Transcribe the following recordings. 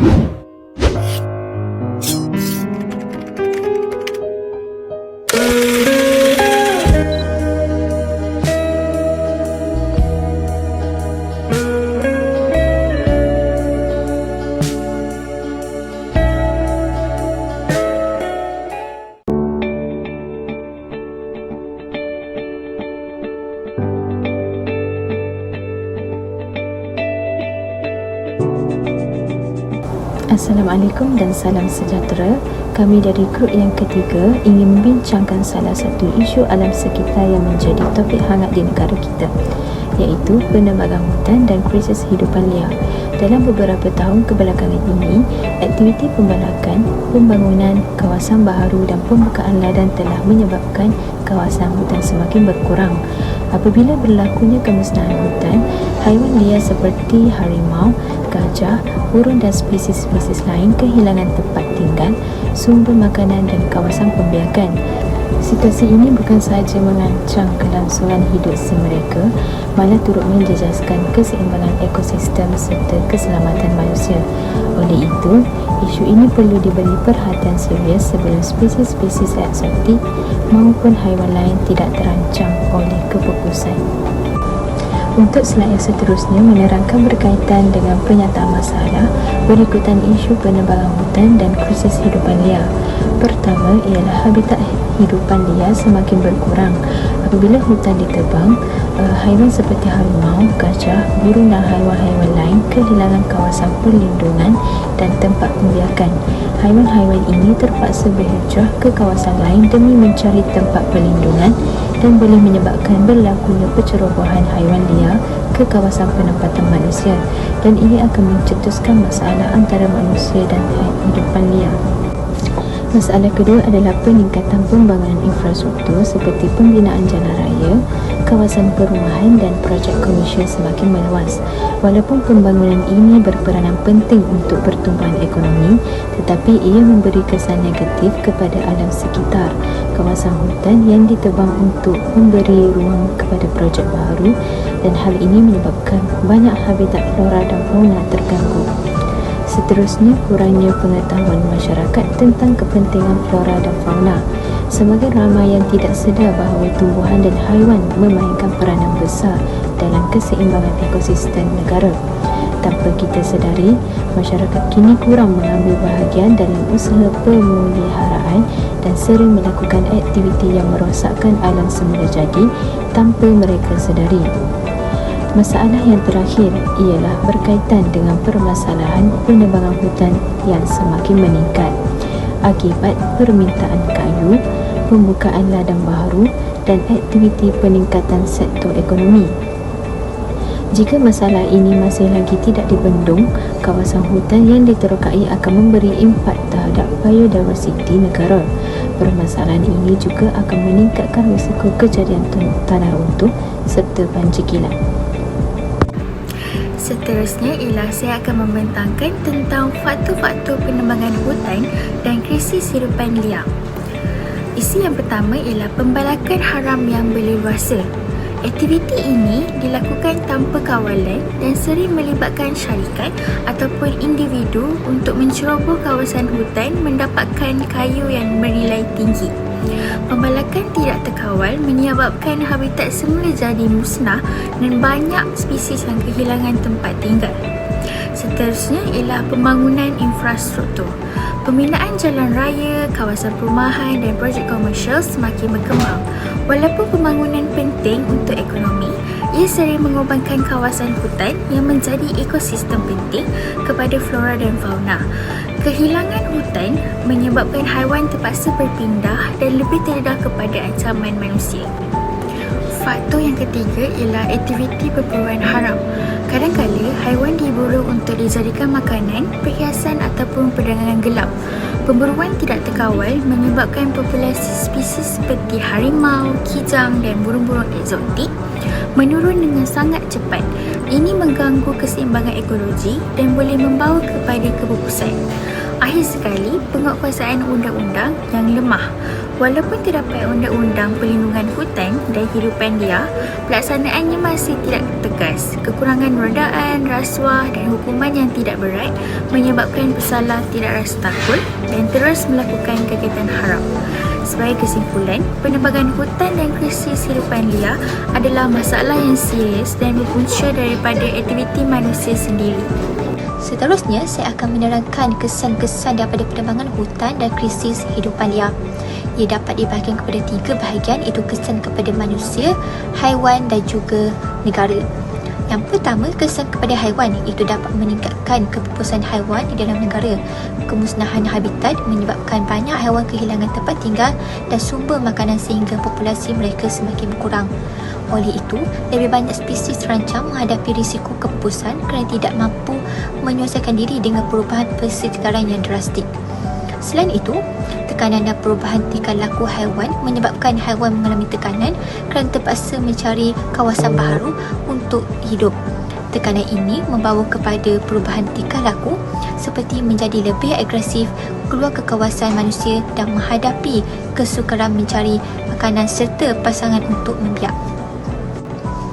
you. Assalamualaikum dan salam sejahtera. Kami dari grup yang ketiga ingin membincangkan salah satu isu alam sekitar yang menjadi topik hangat di negara kita iaitu penebangan hutan dan krisis hidupan liar. Dalam beberapa tahun kebelakangan ini, aktiviti pembalakan, pembangunan kawasan baharu dan pembukaan ladang telah menyebabkan kawasan hutan semakin berkurang. Apabila berlakunya kemusnahan hutan, haiwan liar seperti harimau, gajah, burung dan spesies-spesies lain kehilangan tempat tinggal, sumber makanan dan kawasan pembiakan. Situasi ini bukan sahaja mengancam kelangsungan hidup si mereka, malah turut menjejaskan keseimbangan ekosistem serta keselamatan manusia. Oleh itu, isu ini perlu diberi perhatian serius sebelum spesies-spesies eksotik maupun haiwan lain tidak terancam oleh kepupusan. Untuk slide yang seterusnya menerangkan berkaitan dengan penyataan masalah berikutan isu penebangan hutan dan krisis hidupan liar. Pertama ialah habitat hidupan liar semakin berkurang. Apabila hutan ditebang, eh, haiwan seperti harimau, gajah, burung dan haiwan-haiwan lain kehilangan kawasan perlindungan dan tempat pembiakan. Haiwan-haiwan ini terpaksa berhijrah ke kawasan lain demi mencari tempat perlindungan dan boleh menyebabkan berlakunya pencerobohan haiwan liar ke kawasan penempatan manusia dan ini akan mencetuskan masalah antara manusia dan hidupan liar. Masalah kedua adalah peningkatan pembangunan infrastruktur seperti pembinaan jalan raya, kawasan perumahan dan projek komersial semakin meluas. Walaupun pembangunan ini berperanan penting untuk pertumbuhan ekonomi, tetapi ia memberi kesan negatif kepada alam sekitar. Kawasan hutan yang ditebang untuk memberi ruang kepada projek baru dan hal ini menyebabkan banyak habitat flora dan fauna terganggu. Seterusnya, kurangnya pengetahuan masyarakat tentang kepentingan flora dan fauna. Semakin ramai yang tidak sedar bahawa tumbuhan dan haiwan memainkan peranan besar dalam keseimbangan ekosistem negara. Tanpa kita sedari, masyarakat kini kurang mengambil bahagian dalam usaha pemeliharaan dan sering melakukan aktiviti yang merosakkan alam semula jadi tanpa mereka sedari. Masalah yang terakhir ialah berkaitan dengan permasalahan penebangan hutan yang semakin meningkat akibat permintaan kayu, pembukaan ladang baharu dan aktiviti peningkatan sektor ekonomi. Jika masalah ini masih lagi tidak dibendung, kawasan hutan yang diterokai akan memberi impak terhadap biodiversiti negara. Permasalahan ini juga akan meningkatkan risiko kejadian tanah runtuh serta banjir kilat. Seterusnya ialah saya akan membentangkan tentang faktor-faktor penebangan hutan dan krisis hidupan liar. Isi yang pertama ialah pembalakan haram yang berleluasa. Aktiviti ini dilakukan tanpa kawalan dan sering melibatkan syarikat ataupun individu untuk menceroboh kawasan hutan mendapatkan kayu yang bernilai tinggi. Pembalakan tidak terkawal menyebabkan habitat semula jadi musnah dan banyak spesies yang kehilangan tempat tinggal. Seterusnya ialah pembangunan infrastruktur. Pembinaan jalan raya, kawasan perumahan dan projek komersial semakin berkembang. Walaupun pembangunan penting untuk ekonomi, ia sering mengorbankan kawasan hutan yang menjadi ekosistem penting kepada flora dan fauna. Kehilangan hutan menyebabkan haiwan terpaksa berpindah dan lebih terdedah kepada ancaman manusia. Faktor yang ketiga ialah aktiviti perburuan haram. Kadang-kadang haiwan diburu untuk dijadikan makanan, ataupun perdagangan gelap. Pemburuan tidak terkawal menyebabkan populasi spesies seperti harimau, kijang dan burung-burung eksotik menurun dengan sangat cepat. Ini mengganggu keseimbangan ekologi dan boleh membawa kepada kepupusan. Akhir sekali, penguatkuasaan undang-undang yang lemah. Walaupun terdapat undang-undang perlindungan hutan dan hidupan liar, pelaksanaannya masih tidak tegas. Kekurangan rodaan, rasuah dan hukuman yang tidak berat menyebabkan pesalah tidak rasa takut dan terus melakukan kegiatan haram. Sebagai kesimpulan, penebangan hutan dan krisis hidupan liar adalah masalah yang serius dan berpunca daripada aktiviti manusia sendiri. Seterusnya, saya akan menerangkan kesan-kesan daripada penebangan hutan dan krisis hidupan liar. Ia dapat dibahagikan kepada tiga bahagian iaitu kesan kepada manusia, haiwan dan juga negara. Yang pertama, kesan kepada haiwan itu dapat meningkatkan kepupusan haiwan di dalam negara. Kemusnahan habitat menyebabkan banyak haiwan kehilangan tempat tinggal dan sumber makanan sehingga populasi mereka semakin berkurang. Oleh itu, lebih banyak spesies terancam menghadapi risiko kepupusan kerana tidak mampu menyelesaikan diri dengan perubahan persekitaran yang drastik. Selain itu, tekanan dan perubahan tingkah laku haiwan menyebabkan haiwan mengalami tekanan kerana terpaksa mencari kawasan baru untuk hidup. Tekanan ini membawa kepada perubahan tingkah laku seperti menjadi lebih agresif, keluar ke kawasan manusia dan menghadapi kesukaran mencari makanan serta pasangan untuk membiak.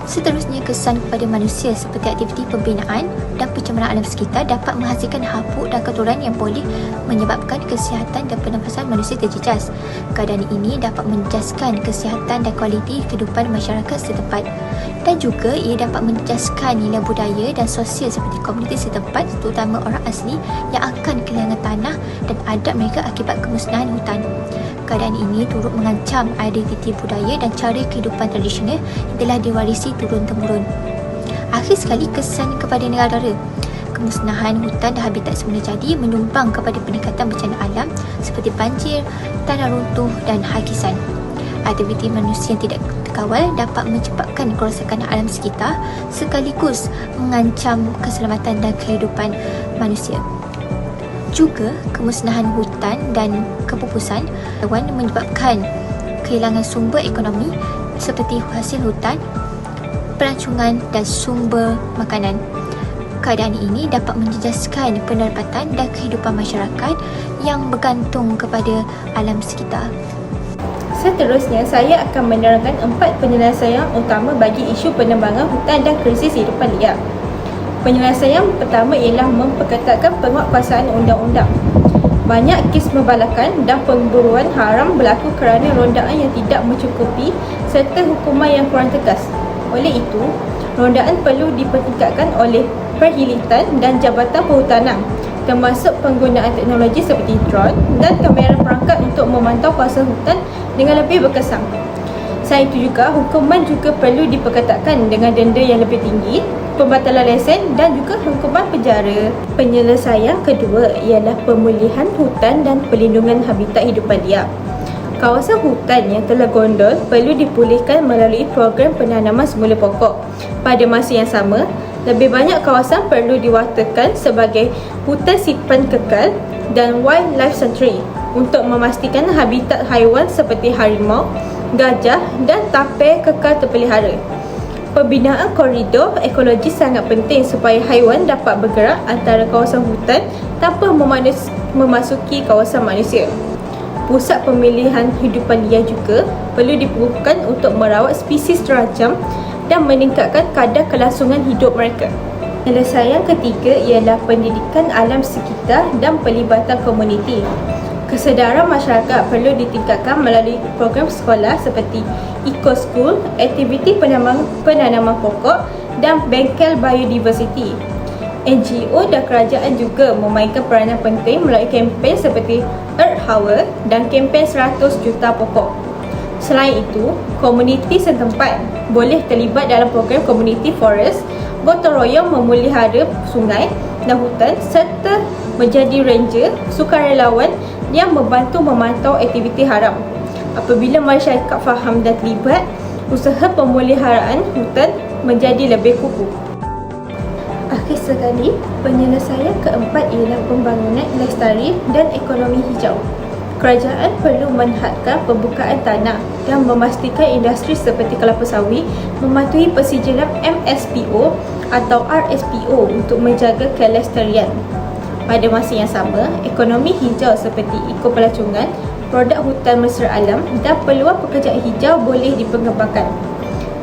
Seterusnya, kesan kepada manusia seperti aktiviti pembinaan dan pencemaran alam sekitar dapat menghasilkan hapuk dan kotoran yang boleh menyebabkan kesihatan dan pernafasan manusia terjejas. Keadaan ini dapat menjejaskan kesihatan dan kualiti kehidupan masyarakat setempat. Dan juga ia dapat menjejaskan nilai budaya dan sosial seperti komuniti setempat terutama orang asli yang akan kehilangan tanah dan adat mereka akibat kemusnahan hutan. Keadaan ini turut mengancam identiti budaya dan cara kehidupan tradisional yang telah diwarisi turun-temurun. Akhir sekali, kesan kepada negara Kemusnahan hutan dan habitat semula jadi menyumbang kepada peningkatan bencana alam seperti banjir, tanah runtuh dan hakisan. Aktiviti manusia yang tidak terkawal dapat menyebabkan kerosakan alam sekitar sekaligus mengancam keselamatan dan kehidupan manusia juga kemusnahan hutan dan kepupusan haiwan menyebabkan kehilangan sumber ekonomi seperti hasil hutan, pelancongan dan sumber makanan. Keadaan ini dapat menjejaskan pendapatan dan kehidupan masyarakat yang bergantung kepada alam sekitar. Seterusnya, saya akan menerangkan empat penyelesaian utama bagi isu penebangan hutan dan krisis hidupan liar. Penyelesaian pertama ialah memperketatkan penguatkuasaan undang-undang. Banyak kes membalakan dan pemburuan haram berlaku kerana rondaan yang tidak mencukupi serta hukuman yang kurang tegas. Oleh itu, rondaan perlu dipertingkatkan oleh perhilitan dan jabatan perhutanan termasuk penggunaan teknologi seperti drone dan kamera perangkat untuk memantau kawasan hutan dengan lebih berkesan. Selain itu juga, hukuman juga perlu diperketatkan dengan denda yang lebih tinggi pembatalan lesen dan juga hukuman penjara. Penyelesaian kedua ialah pemulihan hutan dan pelindungan habitat hidupan liar. Kawasan hutan yang telah gondol perlu dipulihkan melalui program penanaman semula pokok. Pada masa yang sama, lebih banyak kawasan perlu diwatakan sebagai hutan simpan kekal dan wildlife sanctuary untuk memastikan habitat haiwan seperti harimau, gajah dan tapir kekal terpelihara. Pembinaan koridor ekologi sangat penting supaya haiwan dapat bergerak antara kawasan hutan tanpa memanus- memasuki kawasan manusia. Pusat pemilihan hidupan liar juga perlu diperlukan untuk merawat spesies terancam dan meningkatkan kadar kelangsungan hidup mereka. Penyelesaian ketiga ialah pendidikan alam sekitar dan pelibatan komuniti. Kesedaran masyarakat perlu ditingkatkan melalui program sekolah seperti Eco School, aktiviti penanaman, penanaman pokok dan bengkel biodiversity. NGO dan kerajaan juga memainkan peranan penting melalui kempen seperti Earth Hour dan kempen 100 juta pokok. Selain itu, komuniti setempat boleh terlibat dalam program Community Forest, gotong royong memelihara sungai dan hutan serta menjadi ranger, sukarelawan yang membantu memantau aktiviti haram. Apabila masyarakat faham dan terlibat, usaha pemeliharaan hutan menjadi lebih kukuh. Akhir sekali, penyelesaian keempat ialah pembangunan lestari dan ekonomi hijau. Kerajaan perlu menhadkan pembukaan tanah dan memastikan industri seperti kelapa sawit mematuhi persijinan MSPO atau RSPO untuk menjaga kelestarian. Pada masa yang sama, ekonomi hijau seperti ekopelancongan, produk hutan mesra alam dan peluang pekerjaan hijau boleh dipengembangkan.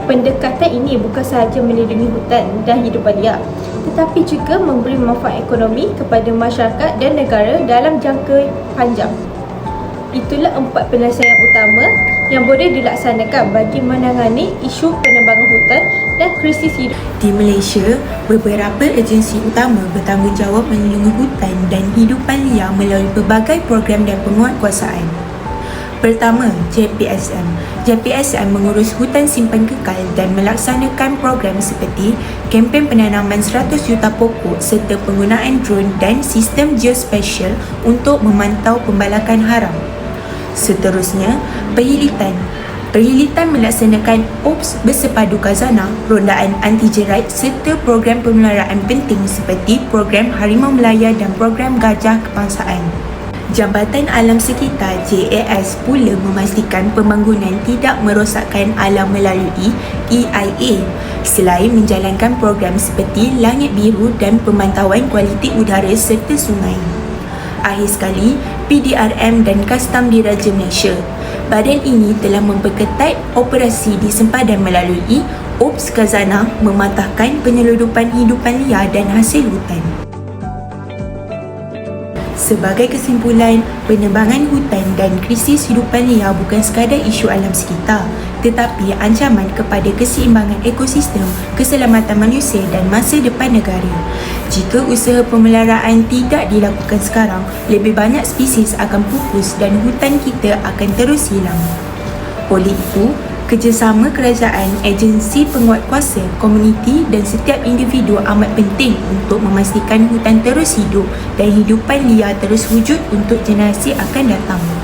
Pendekatan ini bukan sahaja melindungi hutan dan hidupan liar, tetapi juga memberi manfaat ekonomi kepada masyarakat dan negara dalam jangka panjang. Itulah empat penyelesaian utama yang boleh dilaksanakan bagi menangani isu penebangan hutan dan krisis hidup. Di Malaysia, beberapa agensi utama bertanggungjawab melindungi hutan dan hidupan liar melalui pelbagai program dan penguatkuasaan. Pertama, JPSM. JPSM mengurus hutan simpan kekal dan melaksanakan program seperti kempen penanaman 100 juta pokok serta penggunaan drone dan sistem geospatial untuk memantau pembalakan haram. Seterusnya, perhilitan. Perhilitan melaksanakan OPS bersepadu kazana, rondaan anti jerat serta program pemeliharaan penting seperti program Harimau Melaya dan program Gajah Kebangsaan. Jambatan Alam Sekitar JAS pula memastikan pembangunan tidak merosakkan alam melalui EIA selain menjalankan program seperti Langit Biru dan pemantauan kualiti udara serta sungai. Akhir sekali, PDRM dan Kastam Diraja Malaysia. Badan ini telah memperketat operasi di sempadan melalui OPS Kazana mematahkan penyeludupan hidupan liar dan hasil hutan. Sebagai kesimpulan, penebangan hutan dan krisis hidupan liar bukan sekadar isu alam sekitar tetapi ancaman kepada keseimbangan ekosistem, keselamatan manusia dan masa depan negara. Jika usaha pemeliharaan tidak dilakukan sekarang, lebih banyak spesies akan pupus dan hutan kita akan terus hilang. Oleh itu, kerjasama kerajaan, agensi penguatkuasa, komuniti dan setiap individu amat penting untuk memastikan hutan terus hidup dan hidupan liar terus wujud untuk generasi akan datang.